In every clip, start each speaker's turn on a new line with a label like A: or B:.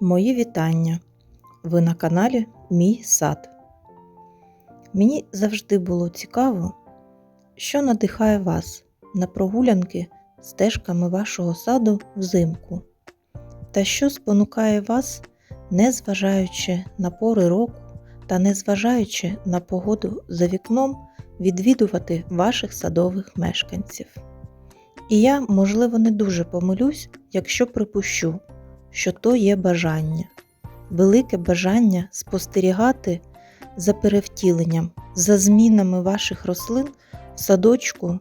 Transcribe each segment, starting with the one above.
A: Мої вітання! Ви на каналі Мій сад. Мені завжди було цікаво, що надихає вас на прогулянки стежками вашого саду взимку, та що спонукає вас, незважаючи на пори року та незважаючи на погоду за вікном, відвідувати ваших садових мешканців. І я, можливо, не дуже помилюсь, якщо припущу, що то є бажання, велике бажання спостерігати за перевтіленням, за змінами ваших рослин в садочку,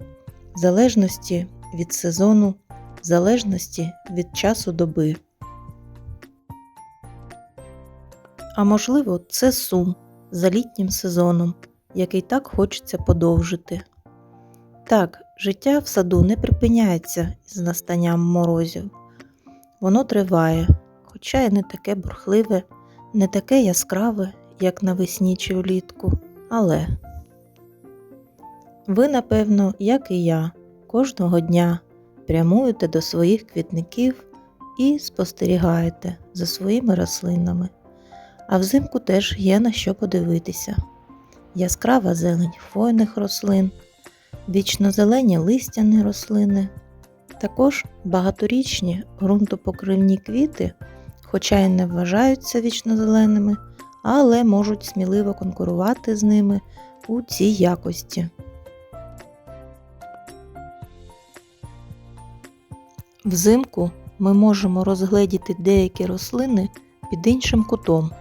A: в залежності від сезону, в залежності від часу доби. А можливо, це сум за літнім сезоном, який так хочеться подовжити. Так, життя в саду не припиняється з настанням морозів. Воно триває, хоча й не таке бурхливе, не таке яскраве, як навесні чи влітку, але ви, напевно, як і я, кожного дня прямуєте до своїх квітників і спостерігаєте за своїми рослинами. А взимку теж є на що подивитися. Яскрава зелень хвойних рослин, вічнозелені листяні рослини. Також багаторічні ґрунтопокривні квіти, хоча й не вважаються вічнозеленими, але можуть сміливо конкурувати з ними у цій якості. Взимку ми можемо розгледіти деякі рослини під іншим кутом,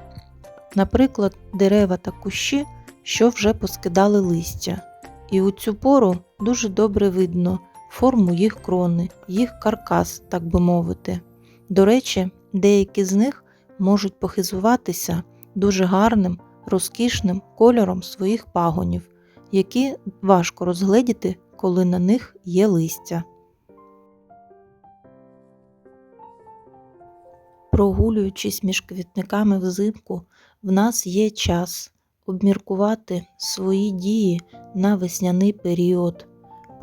A: наприклад, дерева та кущі, що вже поскидали листя, і у цю пору дуже добре видно форму їх крони, їх каркас, так би мовити. До речі, деякі з них можуть похизуватися дуже гарним, розкішним кольором своїх пагонів, які важко розгледіти, коли на них є листя. Прогулюючись між квітниками взимку, в нас є час обміркувати свої дії на весняний період,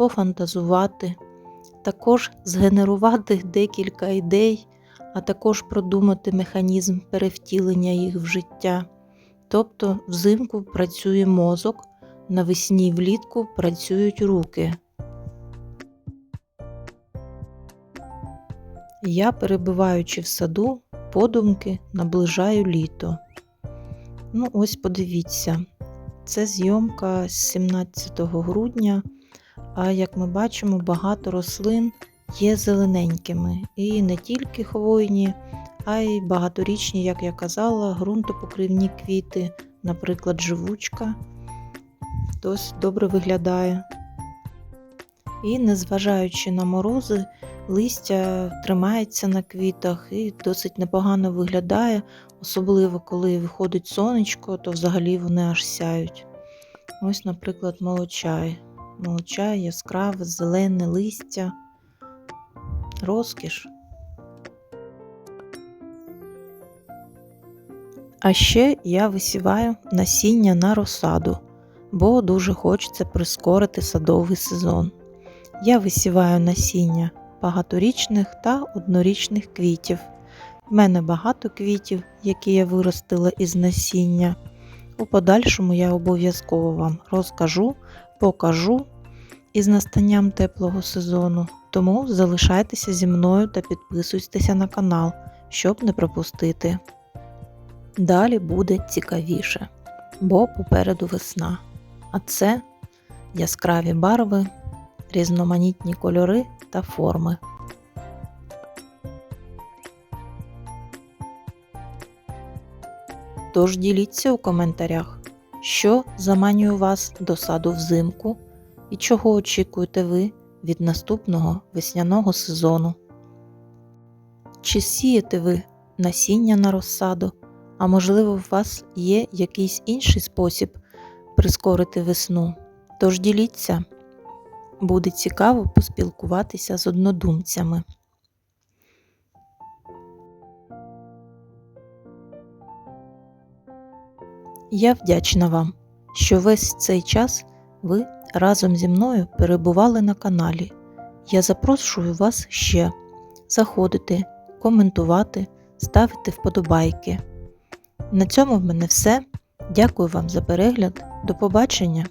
A: пофантазувати, також згенерувати декілька ідей, а також продумати механізм перевтілення їх в життя. Тобто взимку працює мозок, навесні й влітку працюють руки. Я, перебуваючи в саду, подумки наближаю літо. Ну, ось подивіться, це зйомка з 17 грудня, а як ми бачимо, багато рослин є зелененькими. І не тільки хвойні, а й багаторічні, як я казала, ґрунтопокривні квіти, наприклад, живучка. Досить добре виглядає. І незважаючи на морози, листя тримається на квітах і досить непогано виглядає, особливо коли виходить сонечко, то взагалі вони аж сяють. Ось, наприклад, молочай. Молочай, яскраве, зелене листя, розкіш. А ще я висіваю насіння на розсаду, бо дуже хочеться прискорити садовий сезон. Я висіваю насіння багаторічних та однорічних квітів. В мене багато квітів, які я виростила із насіння. У подальшому я обов'язково вам розкажу, покажу із настанням теплого сезону. Тому залишайтеся зі мною та підписуйтеся на канал, щоб не пропустити. Далі буде цікавіше, бо попереду весна. А це яскраві барви, різноманітні кольори та форми. Тож діліться у коментарях, що заманює вас до саду взимку і чого очікуєте ви від наступного весняного сезону. Чи сієте ви насіння на розсаду, а можливо, у вас є якийсь інший спосіб прискорити весну? Тож діліться, буде цікаво поспілкуватися з однодумцями. Я вдячна вам, що весь цей час ви разом зі мною перебували на каналі. Я запрошую вас ще заходити, коментувати, ставити вподобайки. На цьому в мене все. Дякую вам за перегляд. До побачення!